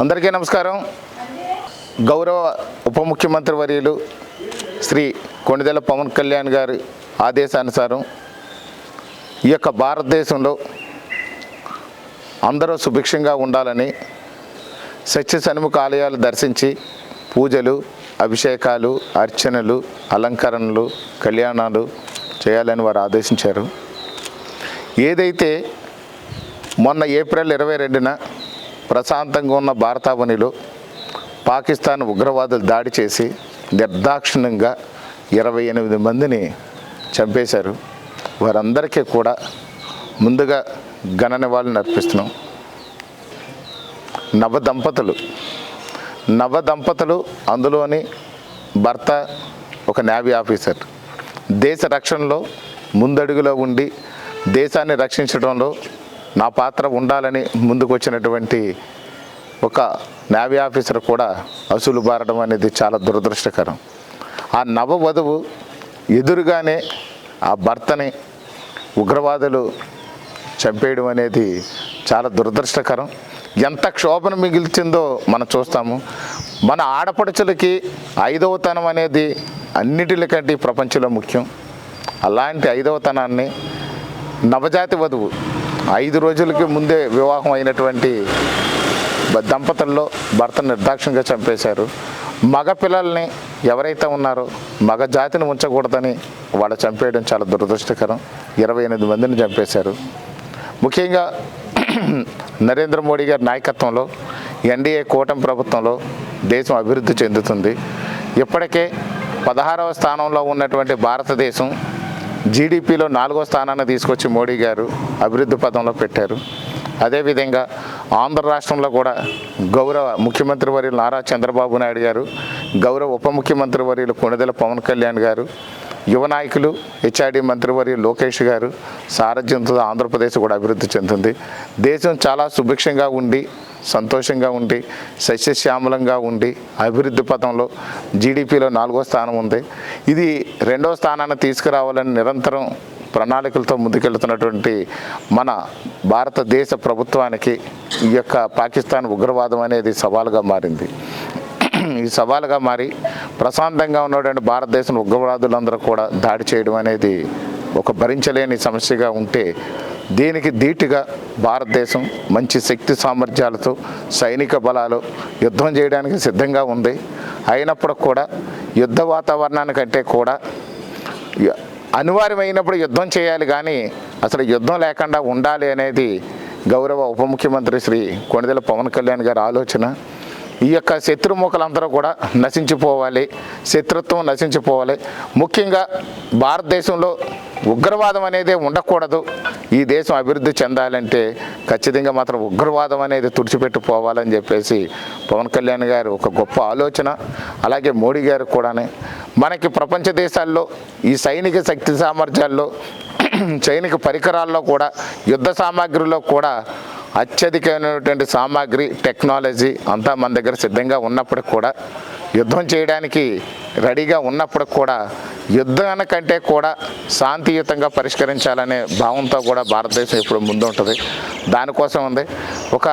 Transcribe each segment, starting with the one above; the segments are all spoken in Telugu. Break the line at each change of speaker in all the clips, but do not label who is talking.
అందరికీ నమస్కారం. గౌరవ ఉప ముఖ్యమంత్రి వర్యులు శ్రీ కొణిదెల పవన్ కళ్యాణ్ గారి ఆదేశానుసారం ఈ యొక్క భారతదేశంలో అందరూ సుభిక్షంగా ఉండాలని సత్య సన్ముఖ ఆలయాలు దర్శించి పూజలు అభిషేకాలు అర్చనలు అలంకరణలు కళ్యాణాలు చేయాలని వారు ఆదేశించారు. ఏదైతే మొన్న ఏప్రిల్ ఇరవై రెండున ప్రశాంతంగా ఉన్న భారతావనిలో పాకిస్తాన్ ఉగ్రవాదులు దాడి చేసి నిర్దాక్షిణ్యంగా ఇరవై ఎనిమిది మందిని చంపేశారు. వారందరికీ కూడా ముందుగా ఘన నివాళులు అర్పిస్తున్నాం. నవ దంపతులు నవ దంపతులు అందులోని భర్త ఒక నేవీ ఆఫీసర్. దేశ రక్షణలో ముందడుగులో ఉండి దేశాన్ని రక్షించడంలో నా పాత్ర ఉండాలని ముందుకు వచ్చినటువంటి ఒక నేవీ ఆఫీసర్ కూడా అసలు బారడం అనేది చాలా దురదృష్టకరం. ఆ నవ వధువు ఎదురుగానే ఆ భర్తని ఉగ్రవాదులు చంపేయడం అనేది చాలా దురదృష్టకరం. ఎంత క్షోభను మిగిల్చిందో మనం చూస్తాము. మన ఆడపడుచులకి ఐదవతనం అనేది అన్నిటికంటే ప్రపంచంలో ముఖ్యం. అలాంటి ఐదవతనాన్ని నవజాతి వధువు ఐదు రోజులకి ముందే వివాహం అయినటువంటి దంపతుల్లో భర్త నిర్దాక్షంగా చంపేశారు. మగ పిల్లల్ని ఎవరైతే ఉన్నారో మగ జాతిని ఉంచకూడదని వాళ్ళు చంపేయడం చాలా దురదృష్టకరం. ఇరవై ఎనిమిది మందిని చంపేశారు. ముఖ్యంగా నరేంద్ర మోడీ గారి నాయకత్వంలో ఎన్డీఏ కూటమి ప్రభుత్వంలో దేశం అభివృద్ధి చెందుతుంది. ఇప్పటికే పదహారవ స్థానంలో ఉన్నటువంటి భారతదేశం జీడిపిలో నాలుగో స్థానాన్ని తీసుకొచ్చి మోడీ గారు అభివృద్ధి పదంలో పెట్టారు. అదేవిధంగా ఆంధ్ర రాష్ట్రంలో కూడా గౌరవ ముఖ్యమంత్రి వర్యులు నారా చంద్రబాబు నాయుడు గారు గౌరవ ఉప ముఖ్యమంత్రి వర్యులు కొణిదెల పవన్ కళ్యాణ్ గారు యువ నాయకులు హెచ్ఆర్డి మంత్రివర్యులు లోకేష్ గారు సారథ్యంతో ఆంధ్రప్రదేశ్ కూడా అభివృద్ధి చెందుతుంది. దేశం చాలా సుభిక్షంగా ఉండి సంతోషంగా ఉండి సస్యశ్యామలంగా ఉండి అభివృద్ధి పథంలో జీడిపిలో నాలుగో స్థానం ఉంది. ఇది రెండో స్థానాన్ని తీసుకురావాలని నిరంతరం ప్రణాళికలతో ముందుకెళ్తున్నటువంటి మన భారతదేశ ప్రభుత్వానికి ఈ యొక్క పాకిస్తాన్ ఉగ్రవాదం అనేది సవాలుగా మారింది. ఈ సవాలుగా మారి ప్రశాంతంగా ఉన్నటువంటి భారతదేశం ఉగ్రవాదులందరూ కూడా దాడి చేయడం అనేది ఒక భరించలేని సమస్యగా ఉంటే దీనికి ధీటుగా భారతదేశం మంచి శక్తి సామర్థ్యాలతో సైనిక బలాలు యుద్ధం చేయడానికి సిద్ధంగా ఉంది. అయినప్పుడు కూడా యుద్ధ వాతావరణానికంటే కూడా అనివార్యమైనప్పుడు యుద్ధం చేయాలి కానీ అసలు యుద్ధం లేకుండా ఉండాలి అనేది గౌరవ ఉప ముఖ్యమంత్రి శ్రీ కొణిదెల పవన్ కళ్యాణ్ గారి ఆలోచన. ఈ యొక్క శత్రుముఖలందరూ కూడా నశించిపోవాలి శత్రుత్వం నశించిపోవాలి. ముఖ్యంగా భారతదేశంలో ఉగ్రవాదం అనేది ఉండకూడదు. ఈ దేశం అభివృద్ధి చెందాలంటే ఖచ్చితంగా మాత్రం ఉగ్రవాదం అనేది తుడిచిపెట్టుకోవాలని చెప్పేసి పవన్ కళ్యాణ్ గారు ఒక గొప్ప ఆలోచన అలాగే మోడీ గారు కూడానే. మనకి ప్రపంచ దేశాల్లో ఈ సైనిక శక్తి సామర్థ్యాల్లో సైనిక పరికరాల్లో కూడా యుద్ధ సామాగ్రిలో కూడా అత్యధికమైనటువంటి సామాగ్రి టెక్నాలజీ అంతా మన దగ్గర సిద్ధంగా ఉన్నప్పటికి కూడా యుద్ధం చేయడానికి రెడీగా ఉన్నప్పటికి కూడా యుద్ధానికంటే కూడా శాంతియుతంగా పరిష్కరించాలనే భావంతో కూడా భారతదేశం ఇప్పుడు ముందుంటుంది. దానికోసం ఉంది. ఒక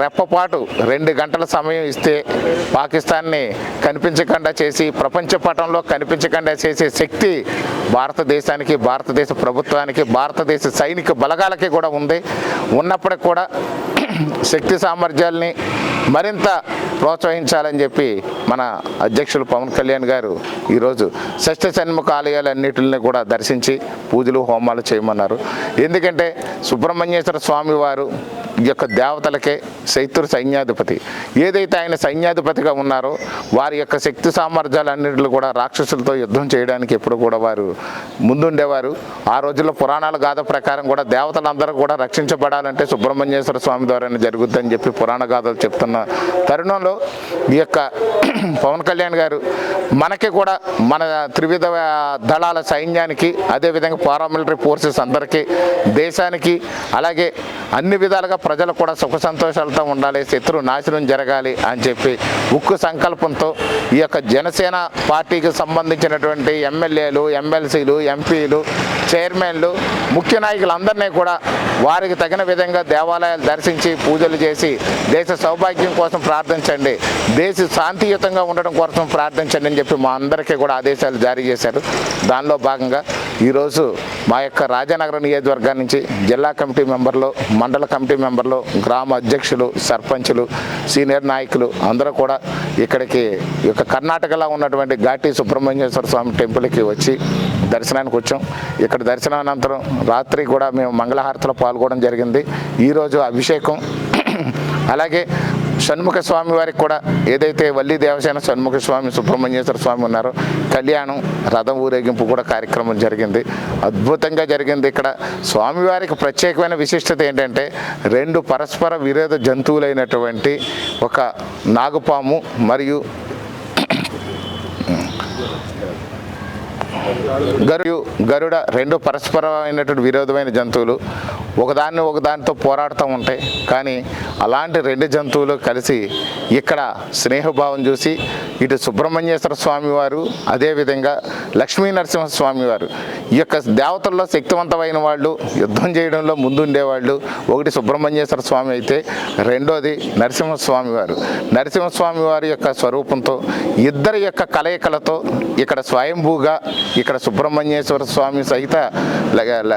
రెప్పపాటు రెండు గంటల సమయం ఇస్తే పాకిస్తాన్ని కనిపించకుండా చేసి ప్రపంచ పటంలో కనిపించకుండా చేసే శక్తి భారతదేశానికి భారతదేశ ప్రభుత్వానికి భారతదేశ సైనిక బలగాలకి కూడా ఉంది. ఉన్నప్పటికి కూడా శక్తి సామర్థ్యాల్ని మరింత ప్రోత్సహించాలని చెప్పి మన అధ్యక్షులు పవన్ కళ్యాణ్ గారు ఈరోజు షష్ఠ సన్ముఖ ఆలయాలన్నిటిని కూడా దర్శించి పూజలు హోమాలు చేయమన్నారు. ఎందుకంటే సుబ్రహ్మణ్యేశ్వర స్వామి వారు యొక్క దేవతలకే శైత్రు సైన్యాధిపతి. ఏదైతే ఆయన సైన్యాధిపతిగా ఉన్నారో వారి యొక్క శక్తి సామర్థ్యాలన్నింటిలో కూడా రాక్షసులతో యుద్ధం చేయడానికి ఎప్పుడు కూడా వారు ముందుండేవారు. ఆ రోజుల్లో పురాణాల గాథ ప్రకారం కూడా దేవతలందరూ కూడా రక్షించబడాలంటే సుబ్రహ్మణ్యేశ్వర స్వామి ద్వారానే జరుగుద్దని చెప్పి పురాణ గాథలు చెప్తున్న తరుణంలో ఈ యొక్క పవన్ కళ్యాణ్ గారు మనకి కూడా మన త్రివిధ దళాల సైన్యానికి అదేవిధంగా పారామిలిటరీ ఫోర్సెస్ అందరికీ దేశానికి అలాగే అన్ని విధాలుగా ప్రజలు కూడా సుఖ సంతోషాలతో ఉండాలి శత్రు నాశనం జరగాలి అని చెప్పి ఉక్కు సంకల్పంతో ఈ యొక్క జనసేన పార్టీకి సంబంధించినటువంటి ఎమ్మెల్యేలు ఎమ్మెల్సీలు ఎంపీలు చైర్మన్లు ముఖ్య నాయకులందరినీ కూడా వారికి తగిన విధంగా దేవాలయాలు దర్శించి పూజలు చేసి దేశ సౌభాగ్యం కోసం ప్రార్థించండి. దేశ శాంతియుతంగా ఉండడం కోసం ప్రార్థించండి అని చెప్పి మా అందరికీ కూడా ఆదేశాలు జారీ చేశారు. దానిలో భాగంగా ఈరోజు మా యొక్క రాజనగర నియోజకవర్గం నుంచి జిల్లా కమిటీ మెంబర్లు మండల కమిటీ మెంబర్లు గ్రామ అధ్యక్షులు సర్పంచులు సీనియర్ నాయకులు అందరూ కూడా ఇక్కడికి ఈ యొక్క కర్ణాటకలో ఉన్నటువంటి ఘాటి సుబ్రహ్మణ్యేశ్వర స్వామి టెంపుల్కి వచ్చి దర్శనానికి వచ్చాం. ఇక్కడ దర్శనానంతరం రాత్రి కూడా మేము మంగళహారతిలో పాల్గొనడం జరిగింది. ఈరోజు అభిషేకం. అలాగే షణ్ముఖ స్వామి వారికి కూడా ఏదైతే వల్లి దేవసేన షణ్ముఖ స్వామి సుబ్రహ్మణ్యేశ్వర స్వామి ఉన్నారో కళ్యాణం రథం ఊరేగింపు కూడా కార్యక్రమం జరిగింది. అద్భుతంగా జరిగింది ఇక్కడ. స్వామివారికి ప్రత్యేకమైన విశిష్టత ఏంటంటే రెండు పరస్పర విరోధ జంతువులైనటువంటి ఒక నాగుపాము మరియు గరుడు గరుడ రెండు పరస్పరమైనటువంటి విరోధమైన జంతువులు. ఒకదాన్ని ఒకదానితో పోరాడుతూ ఉంటాయి. కానీ అలాంటి రెండు జంతువులు కలిసి ఇక్కడ స్నేహభావం చూసి ఇటు సుబ్రహ్మణ్యేశ్వర స్వామి వారు అదేవిధంగా లక్ష్మీ నరసింహస్వామివారు వారు. ఈ యొక్క దేవతల్లో శక్తివంతమైన వాళ్ళు యుద్ధం చేయడంలో ముందుండేవాళ్ళు ఒకటి సుబ్రహ్మణ్యేశ్వర స్వామి అయితే రెండోది నరసింహస్వామి వారు. నరసింహస్వామి వారి యొక్క స్వరూపంతో ఇద్దరి యొక్క కలయికలతో ఇక్కడ స్వయంభూగా ఇక్కడ సుబ్రహ్మణ్యేశ్వర స్వామి సహిత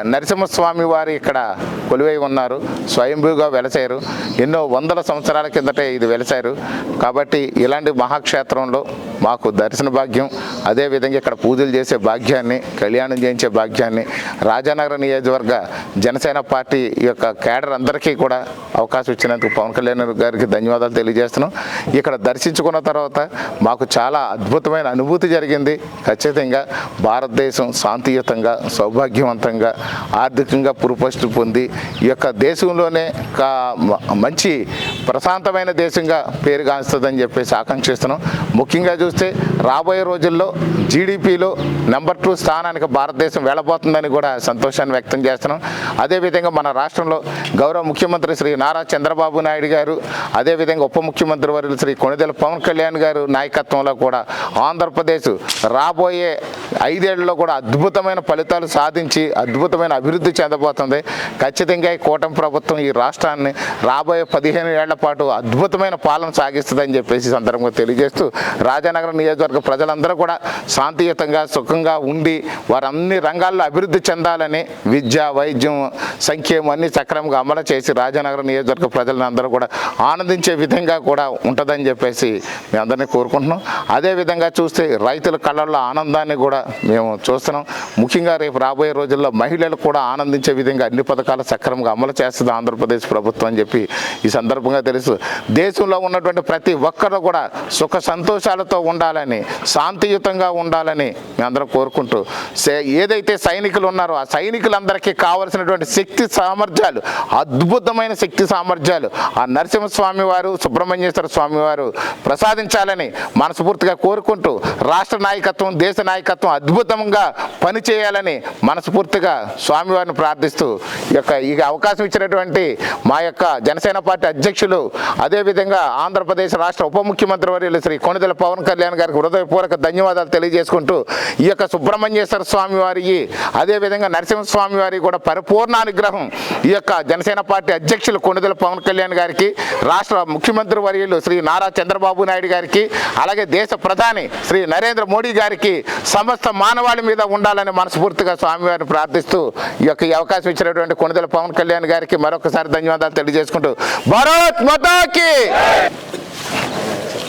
నరసింహస్వామి వారు ఇక్కడ కొలువై ఉన్నారు. స్వయంభూగా వెలసారు. ఎన్నో వందల సంవత్సరాల కిందటే ఇది వెలసారు. కాబట్టి ఇలాంటి మహాక్షేత్రం మహాక్షేత్రంలో మాకు దర్శన భాగ్యం. అదేవిధంగా ఇక్కడ పూజలు చేసే భాగ్యాన్ని కళ్యాణం చేయించే భాగ్యాన్ని రాజానగర నియోజకవర్గ జనసేన పార్టీ యొక్క కేడర్ అందరికీ కూడా అవకాశం ఇచ్చినందుకు పవన్ కళ్యాణ్ గారికి ధన్యవాదాలు తెలియజేస్తున్నాం. ఇక్కడ దర్శించుకున్న తర్వాత మాకు చాలా అద్భుతమైన అనుభూతి జరిగింది. ఖచ్చితంగా భారతదేశం శాంతియుతంగా సౌభాగ్యవంతంగా ఆర్థికంగా పురుపష్టి పొంది ఈ యొక్క దేశంలోనే కా మంచి ప్రశాంతమైన దేశంగా పేరుగాంచుతుందని చెప్పేసి ఆకాంక్షిస్తున్నాం. ముఖ్యంగా చూస్తే రాబోయే రోజుల్లో జీడిపిలో నెంబర్ టూ స్థానానికి భారతదేశం వెళ్ళబోతుందని కూడా సంతోషాన్ని వ్యక్తం చేస్తున్నాం. అదేవిధంగా మన రాష్ట్రంలో గౌరవ ముఖ్యమంత్రి శ్రీ నారా చంద్రబాబు నాయుడు గారు అదేవిధంగా ఉప ముఖ్యమంత్రి వర్యులు శ్రీ కొణిదెల పవన్ కళ్యాణ్ గారు నాయకత్వంలో కూడా ఆంధ్రప్రదేశ్ రాబోయే ఐదేళ్ళలో కూడా అద్భుతమైన ఫలితాలు సాధించి అద్భుతమైన అభివృద్ధి చెందబోతుంది. ఖచ్చితంగా ఈ కూటమి ప్రభుత్వం ఈ రాష్ట్రాన్ని రాబోయే పదిహేను ఏళ్ళ పాటు అద్భుతమైన పాలన సాగిస్తుందని చెప్పేసి సందర్భంగా తెలియజేస్తూ రాజానగరం నియోజకవర్గ ప్రజలందరూ కూడా శాంతియుతంగా సుఖంగా ఉండి వారు అన్ని రంగాల్లో అభివృద్ధి చెందాలని విద్య వైద్యం సంక్షేమం అన్ని సక్రమంగా అమలు చేసి రాజానగర నియోజకవర్గ ప్రజలందరూ కూడా ఆనందించే విధంగా కూడా ఉంటుందని చెప్పేసి మేము అందరినీ కోరుకుంటున్నాం. అదేవిధంగా చూస్తే రైతుల కళ్ళల్లో ఆనందాన్ని కూడా మేము చూస్తున్నాం. ముఖ్యంగా రేపు రాబోయే రోజుల్లో మహిళలు కూడా ఆనందించే విధంగా అన్ని పథకాలు సక్రమంగా అమలు చేస్తుంది ఆంధ్రప్రదేశ్ ప్రభుత్వం అని చెప్పి ఈ సందర్భంగా తెలుసు. దేశంలో ఉన్నటువంటి ప్రతి ఒక్కరు కూడా సుఖ సంతోషాలతో ఉండాలని శాంతియుతంగా ఉండాలని మేమందరం కోరుకుంటూ సే- ఏదైతే సైనికులు ఉన్నారో ఆ సైనికులందరికీ కావలసినటువంటి శక్తి సామర్థ్యాలు అద్భుతమైన శక్తి సామర్థ్యాలు ఆ నరసింహస్వామి వారు సుబ్రహ్మణ్యేశ్వర స్వామి వారు ప్రసాదించాలని మనస్ఫూర్తిగా కోరుకుంటూ రాష్ట్ర నాయకత్వం దేశ నాయకత్వం అద్భుతంగా పనిచేయాలని మనస్ఫూర్తిగా స్వామివారిని ప్రార్థిస్తూ ఈ యొక్క ఈ అవకాశం ఇచ్చినటువంటి మా యొక్క జనసేన పార్టీ అధ్యక్షులు అదేవిధంగా ఆంధ్రప్రదేశ్ రాష్ట్ర ఉప ముఖ్యమంత్రి వర్యులు శ్రీ కొణిదల పవన్ కళ్యాణ్ గారికి హృదయపూర్వక ధన్యవాదాలు తెలియజేసుకుంటూ ఈ యొక్క సుబ్రహ్మణ్యేశ్వర స్వామి వారికి అదేవిధంగా నరసింహస్వామి వారికి కూడా పరిపూర్ణ అనుగ్రహం. ఈ యొక్క జనసేన పార్టీ అధ్యక్షులు కొనుదల పవన్ కళ్యాణ్ గారికి రాష్ట్ర ముఖ్యమంత్రి వర్యులు శ్రీ నారా చంద్రబాబు నాయుడు గారికి అలాగే దేశ ప్రధాని శ్రీ నరేంద్ర మోడీ గారికి సమస్త మానవాళి మీద ఉండాలని మనస్ఫూర్తిగా స్వామివారిని ప్రార్థిస్తూ ఈ యొక్క అవకాశం ఇచ్చినటువంటి కొనుదల పవన్ కళ్యాణ్ గారికి మరొకసారి ధన్యవాదాలు తెలియజేసుకుంటూ. భారత్ మతాకి!